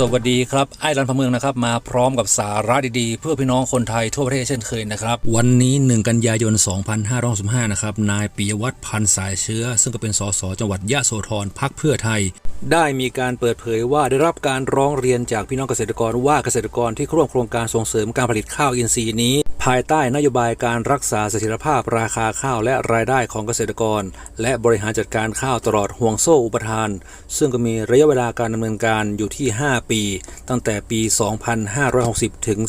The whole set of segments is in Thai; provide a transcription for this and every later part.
สวัสดีครับไอ้รันพเมืองนะครับมาพร้อมกับสาระดีๆ เพื่อพี่น้องคนไทยทั่วประเทศเช่นเคยนะครับวันนี้ 1 กันยายน 2565 นะครับนายปิยวัฒน์พันสายเชื้อ ซึ่งก็เป็นสสจังหวัดยะโสธรพักเพื่อไทย ได้มีการเปิดเผยว่าได้รับการร้องเรียนจากพี่น้องเกษตรกรว่าเกษตรกรที่ร่วมโครงการส่งเสริมการผลิตข้าวอินทรีย์นี้ ภายใต้นโยบายการรักษาเสถียรภาพราคาข้าวและรายได้ของเกษตรกร และบริหารจัดการข้าวตลอดห่วงโซ่อุปทาน ซึ่งก็มีระยะเวลาการดำเนินการอยู่ที่ 5 ปี ตั้งแต่ปี 2560 ถึง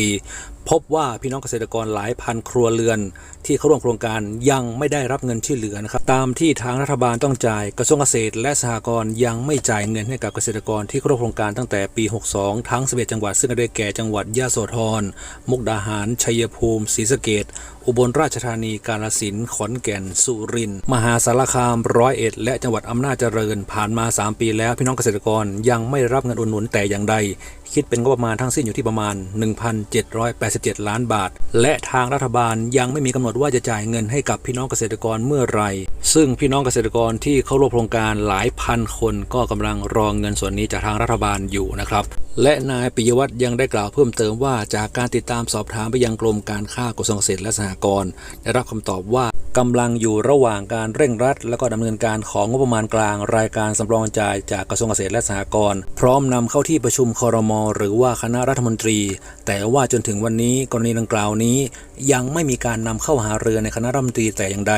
2564พบว่าพี่น้องเกษตรกรหลายพันครัวเรือน ที่เข้าร่วมโครงการยังไม่ได้รับเงินช่วยเหลือนะครับ ตามที่ทางรัฐบาลต้องจ่ายกระทรวงเกษตร และสหกรณ์ยังไม่จ่ายเงินให้กับเกษตรกรที่เข้าร่วมโครงการตั้งแต่ปี 62 ทั้ง11จังหวัดซึ่งก็ได้แก่จังหวัดยะโสธร มุกดาหาร ชัยภูมิศรีสะเกษ อุบลราชธานี กาฬสินธุ์ขอนแก่น สุรินทร์ มหาสารคาม ร้อยเอ็ด และจังหวัดอำนาจเจริญ ผ่านมา 3 ปีแล้วพี่น้องเกษตรกรยังไม่รับเงินอุดหนุนแต่อย่างใด คิดเป็นงบประมาณทั้งสิ้นอยู่ที่ประมาณ 1,787 ล้านบาท และทางรัฐบาลยังไม่มีกำหนดว่าจะจ่ายเงินให้กับพี่น้องเกษตรกรเมื่อไหร ซึ่งพี่น้องเกษตรกรที่เข้าร่วมโครงการหลายพันคนก็กำลังรองเงินส่วนนี้จากทางรัฐบาลอยู่นะครับ และนายปิยวัฒน์ยังได้กล่าวเพิ่มเติมว่าจากการติดตามสอบถามไปยังกรมการค้ากระทรวงเกษตรและสหกรณ์ได้รับคำตอบว่ากำลังอยู่ระหว่างการเร่งรัด และก็ดำเนินการของงบประมาณกลาง รายการสำรองจ่ายจากกระทรวงเกษตรและสหกรณ์พร้อมนำเข้าที่ประชุมคอรมอหรือว่าคณะรัฐมนตรี แต่ว่าจนถึงวันนี้กรณีดังกล่าวนี้ ยังไม่มีการนำเข้าหาเรือในคณะรัฐมนตรีแต่อย่างใด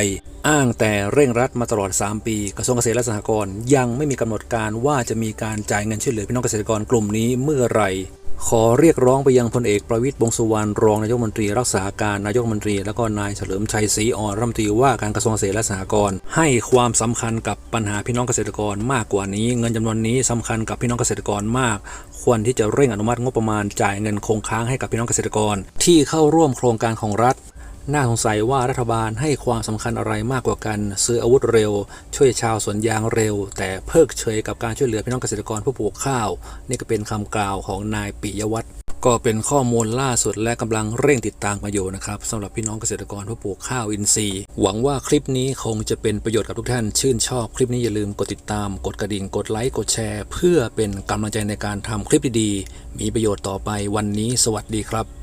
อ้างแต่เร่งรัดมาตลอด 3 ปี กระทรวงเกษตรและสหกรณ์ยังไม่มีกำหนดการว่าจะมีการจ่ายเงินช่วยเหลือพี่น้องเกษตรกรกลุ่มนี้เมื่อไหร่ ขอเรียกร้องไปยังพลเอกประวิตรวงษ์สุวรรณรองนายกรัฐมนตรีรักษาการนายกรัฐมนตรี และก็นายเฉลิมชัยศรีอ่อนรัฐมนตรีว่าการกระทรวงเกษตรและสหกรณ์ให้ความสำคัญกับปัญหาพี่น้องเกษตรกรมากกว่านี้ เงินจำนวนนี้สำคัญกับพี่น้องเกษตรกรมาก ควรที่จะเร่งอนุมัติงบประมาณจ่ายเงินคงค้างให้กับพี่น้องเกษตรกร ที่เข้าร่วมโครงการของรัฐ น่าสงสัยว่ารัฐบาลให้ความสำคัญอะไรมากกว่ากัน ซื้ออาวุธเร็ว ช่วยชาวสวนยางเร็ว แต่เพิกเฉยกับการช่วยเหลือพี่น้องเกษตรกรผู้ปลูกข้าว นี่ก็เป็นคำกล่าวของนายปิยวัฒน์ก็เป็นข้อมูลล่าสุดและกำลังเร่งติดตามมาอยู่นะครับสำหรับพี่น้องเกษตรกรผู้ปลูกข้าวอินทรีย์ หวังว่าคลิปนี้คงจะเป็นประโยชน์กับทุกท่าน ชื่นชอบคลิปนี้อย่าลืมกดติดตาม กดกระดิ่ง กดไลค์ กดแชร์ เพื่อเป็นกำลังใจในการทำคลิปดีๆ มีประโยชน์ต่อไปวันนี้ สวัสดีครับ